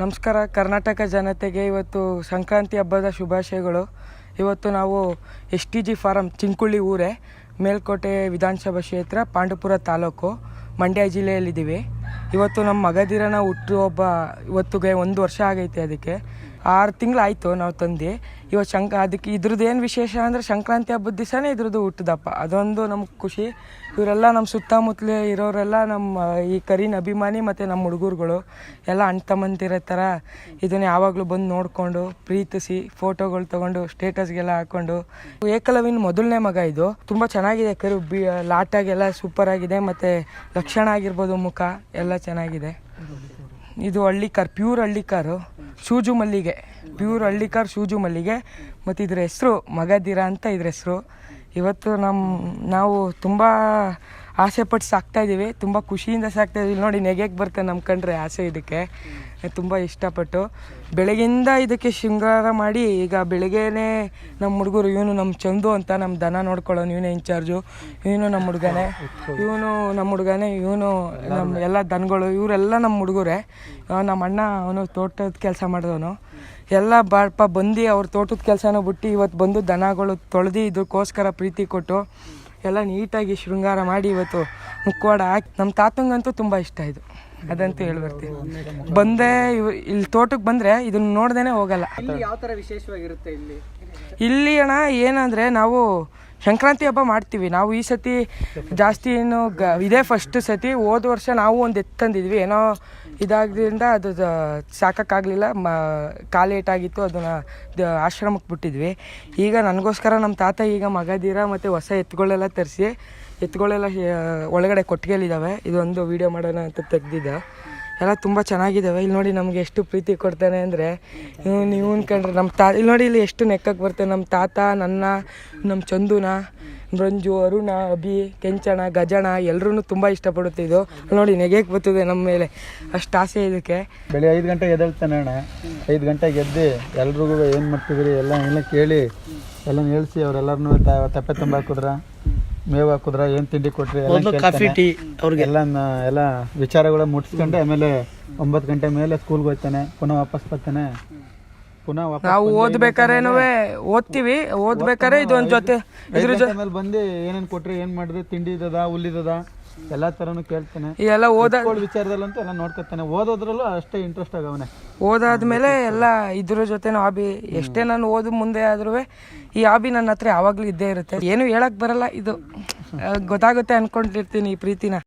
ನಮಸ್ಕಾರ. ಕರ್ನಾಟಕ ಜನತೆಗೆ ಇವತ್ತು ಸಂಕ್ರಾಂತಿ ಹಬ್ಬದ ಶುಭಾಶಯಗಳು. ಇವತ್ತು ನಾವು S T G farm Chinkulli ಊರೇ, ಮೇಲ್ಕೋಟೆ ವಿಧಾನಸಭಾ ಕ್ಷೇತ್ರ, ಪಾಂಡುಪುರ ತಾಲೂಕು, ಮಂಡ್ಯ ಜಿಲ್ಲೆಯಲ್ಲಿದ್ದೀವಿ. ಇವತ್ತು ನಮ್ಮ ಮಗದಿರನ ಹುಟ್ಟುಹಬ್ಬ ಇವತ್ತಿಗೆ ಒಂದು ವರ್ಷ ಆಗೈತೆ ಅದಕ್ಕೆ. ಆರು ತಿಂಗಳು ಆಯಿತು ನಾವು ತಂದು. ಇವತ್ತು ಶಂಕ, ಅದಕ್ಕೆ ಇದ್ರದ್ದು ಏನು ವಿಶೇಷ ಅಂದರೆ ಸಂಕ್ರಾಂತಿ ಹಬ್ಬದ ದಿವಸನೇ ಇದ್ರದ್ದು ಹುಟ್ಟಿದಪ್ಪ ಅದೊಂದು ನಮ್ಗೆ ಖುಷಿ. ಇವರೆಲ್ಲ ನಮ್ಮ ಸುತ್ತಮುತ್ತಲೇ ಇರೋರೆಲ್ಲ ನಮ್ಮ ಈ ಕರೀನ ಅಭಿಮಾನಿ ಮತ್ತು ನಮ್ಮ ಹುಡುಗರುಗಳು. ಎಲ್ಲ ಅಣ್ಣ ತಮ್ಮಂತಿರೋ ಥರ ಇದನ್ನ ಯಾವಾಗಲೂ ಬಂದು ನೋಡಿಕೊಂಡು ಪ್ರೀತಿಸಿ ಫೋಟೋಗಳು ತೊಗೊಂಡು, ಸ್ಟೇಟಸ್ಗೆಲ್ಲ ಹಾಕ್ಕೊಂಡು ಏಕಲವಿನ ಮೊದಲನೇ ಮಗ ಇದು. ತುಂಬ ಚೆನ್ನಾಗಿದೆ ಕರು, ಬಿ, ಲಾಟಾಗೆಲ್ಲ ಸೂಪರ್ ಆಗಿದೆ. ಮತ್ತು ಲಕ್ಷಣ ಆಗಿರ್ಬೋದು ಮುಖ, ಎಲ್ಲ ಚೆನ್ನಾಗಿದೆ. ಇದು ಹಳ್ಳಿ ಕಾರ್ ಪ್ಯೂರ್ ಹಳ್ಳಿಕಾರು. ಶೂಜು ಮಲ್ಲಿಗೆ, ಪ್ಯೂರ್ ಹಳ್ಳಿಕಾರ್ ಶೂಜು ಮಲ್ಲಿಗೆ. ಮತ್ತು ಇದ್ರ ಹೆಸರು ಮಗದಿರ ಅಂತ ಇದ್ರ ಹೆಸರು. ಇವತ್ತು ನಮ್ಮ ನಾವು ತುಂಬ ಆಸೆ ಪಟ್ಟು ಸಾಕ್ತಾ ಇದ್ದೀವಿ. ತುಂಬ ಖುಷಿಯಿಂದ ಸಾಕ್ತಾ ಇದೀವಿ ನೋಡಿ, ನೆಗೆಗೆ ಬರ್ತದೆ ನಮ್ಮ ಕಂಡ್ರೆ ಆಸೆ ಇದಕ್ಕೆ. ತುಂಬ ಇಷ್ಟಪಟ್ಟು. ಬೆಳಗ್ಗೆಯಿಂದ ಇದಕ್ಕೆ ಶೃಂಗಾರ ಮಾಡಿ, ಈಗ ಬೆಳಗ್ಗೆನೇ ನಮ್ಮ ಹುಡುಗರು, ಇವನು ನಮ್ಮ ಚಂದು ಅಂತ ನಮ್ಮ ದನ ನೋಡ್ಕೊಳ್ಳೋನು, ಇವನೇ ಇನ್ಚಾರ್ಜು ಇವನು ನಮ್ಮ ಹುಡುಗನೇ. ಇವನು ನಮ್ಮ ಹುಡುಗನೇ, ಇವನು ನಮ್ಮ ಎಲ್ಲ ದನಗಳು, ಇವರೆಲ್ಲ ನಮ್ಮ ಹುಡುಗರೇ. ನಮ್ಮ ಅಣ್ಣ, ಅವನು ತೋಟದ ಕೆಲಸ ಮಾಡಿದವನು. ಎಲ್ಲ ಬಾಪ ಬಂದು ಅವ್ರ ತೋಟದ ಕೆಲಸನ ಬಿಟ್ಟು ಇವತ್ತು ಬಂದು ದನಗಳು ತೊಳೆದು ಇದಕ್ಕೋಸ್ಕರ ಪ್ರೀತಿ ಕೊಟ್ಟು ಎಲ್ಲ ನೀಟಾಗಿ ಶೃಂಗಾರ ಮಾಡಿ ಇವತ್ತು ಮುಕ್ಕೋಡ ಹಾಕಿ. ನಮ್ಮ ತಾತಂಗಂತೂ ತುಂಬ ಇಷ್ಟ ಇದು. ಅದಂತೂ ಹೇಳ್ಬರ್ತೀನಿ. ಬಂದೆ ಇವ್ ಇಲ್ಲಿ ತೋಟಕ್ಕೆ ಬಂದರೆ ಇದನ್ನ ನೋಡ್ದೇ ಹೋಗಲ್ಲ. ಯಾವ ಥರ ವಿಶೇಷವಾಗಿರುತ್ತೆ ಇಲ್ಲಿ? ಇಲ್ಲಿ ಅಣ್ಣ ಏನಂದರೆ ನಾವು ಸಂಕ್ರಾಂತಿ ಹಬ್ಬ ಮಾಡ್ತೀವಿ. ನಾವು ಈ ಸತಿ ಜಾಸ್ತಿ ಏನು ಗ, ಇದೇ ಫಸ್ಟ್ ಸತಿ. ಹೋದ ವರ್ಷ ನಾವು ಒಂದು ಎತ್ತು ತಂದಿದ್ವಿ. ಏನೋ ಇದಾದ್ರಿಂದ ಅದು ಸಾಕಕ್ಕಾಗಲಿಲ್ಲ. ಮ ಕಾಲೇಟಾಗಿತ್ತು ಅದನ್ನು ಆಶ್ರಮಕ್ಕೆ ಬಿಟ್ಟಿದ್ವಿ. ಈಗ ನನಗೋಸ್ಕರ ನಮ್ಮ ತಾತ, ಈಗ ಮಗದೀರ ಮತ್ತು ಹೊಸ ಎತ್ತುಗಳೆಲ್ಲ ತರಿಸಿ ಎತ್ತುಗಳೆಲ್ಲ ಒಳಗಡೆ ಕೊಟ್ಟಿಗೆಲಿದ್ದಾವೆ ಇದೊಂದು ವೀಡಿಯೋ ಮಾಡೋಣ ಅಂತ ತೆಗ್ದಿದ್ದ. ಎಲ್ಲ ತುಂಬ ಚೆನ್ನಾಗಿದ್ದಾವೆ ಇಲ್ಲಿ ನೋಡಿ ನಮಗೆ ಎಷ್ಟು ಪ್ರೀತಿ ಕೊಡ್ತಾನೆ ಅಂದರೆ ನೀವು ಕಂಡ್ರೆ ನಮ್ಮ ತಾ ಇಲ್ಲಿ ನೋಡಿ ಇಲ್ಲಿ ಎಷ್ಟು ನೆಕ್ಕಕ್ಕೆ ಬರ್ತೇನೆ ನಮ್ಮ ತಾತ, ನನ್ನ ನಮ್ಮ ಚಂದುನ, ರಂಜು, ಅರುಣ, ಅಭಿ, ಕೆಂಚಣ, ಗಜಣ ಎಲ್ಲರೂ ತುಂಬ ಇಷ್ಟಪಡುತ್ತೆ ಇದು. ನೋಡಿ ನೆಗೆಗೆ ಬರ್ತದೆ ನಮ್ಮ ಮೇಲೆ. ಅಷ್ಟು ಆಸೆ ಇದಕ್ಕೆ. ಬೆಳಿಗ್ಗೆ ಐದು ಗಂಟೆಗೆ ಎದ್ದೇಳ್ತಾನೆ ಅಣ್ಣ. ಐದು ಗಂಟೆಗೆ ಎದ್ದು ಎಲ್ರಿಗೂ ಏನು ಮಾಡ್ತಿದ್ರಿ ಎಲ್ಲ ಎಲ್ಲ ಕೇಳಿ, ಎಲ್ಲ ಹೇಳಿಸಿ ಅವ್ರೆಲ್ಲರನ್ನೂ ತಪ್ಪೆ ತುಂಬ ಹಾಕಿದ್ರ ಮೇವು ಹಾಕಿದ್ರ ಏನು ತಿಂಡಿ ಕೊಟ್ರಿ ಎಲ್ಲ ಕೇಳ್ತಾನೆ. ಎಲ್ಲ ನ- ಎಲ್ಲ ವಿಚಾರಗಳ ಮುಟ್ಸ್ಕೊಂಡೆ ಆಮೇಲೆ ಒಂಬತ್ತು ಗಂಟೆ ಮೇಲೆ ಸ್ಕೂಲ್ ಹೋಗ್ತಾನೆ ಪುನಃ ವಾಪಸ್ ಬರ್ತಾನೆ. ಪುನಃ ವಾಪಸ್ ನಾವು ಓದ್ಬೇಕಾರೇನು ಓದ್ತೀವಿ ಓದ್ಬೇಕಾರೆ ಇದೊಂದ್ ಜೊತೆ ಇದ್ರ ಜೊತೆ ಆಮೇಲೆ ಬಂದು ಏನೇನ್ ಕೊಟ್ರಿ ಏನು ಮಾಡಿದ್ರಿ ತಿಂಡಿ ಇದ್ದದ ಹುಲ್ಲಿದ್ದದ ಎಲ್ಲ ತರನು ಕೇಳ್ತಾನೆ. ಎಲ್ಲ ಓದ ವಿಚಾರದಲ್ಲಂತೂ ಎಲ್ಲ ನೋಡ್ಕೊತಾನೆ. ಓದೋದ್ರಲ್ಲೂ ಅಷ್ಟೇ ಇಂಟ್ರೆಸ್ಟ್ ಆಗವನೆ. ಓದಾದ್ಮೇಲೆ ಎಲ್ಲ ಇದ್ರ ಜೊತೆ ಹಾಬಿ ಎಷ್ಟೇ ನಾನು ಓದು ಮುಂದೆ ಆದ್ರೂ ಈ ಹಾಬಿ ನನ್ನ ಹತ್ರ ಯಾವಾಗ್ಲೂ ಇದ್ದೇ ಇರುತ್ತೆ. ಏನು ಹೇಳಕ್ ಬರಲ್ಲ ಇದು. ಗೊತ್ತಾಗುತ್ತೆ ಅನ್ಕೊಂಡಿರ್ತೀನಿ ಈ ಪ್ರೀತಿನ.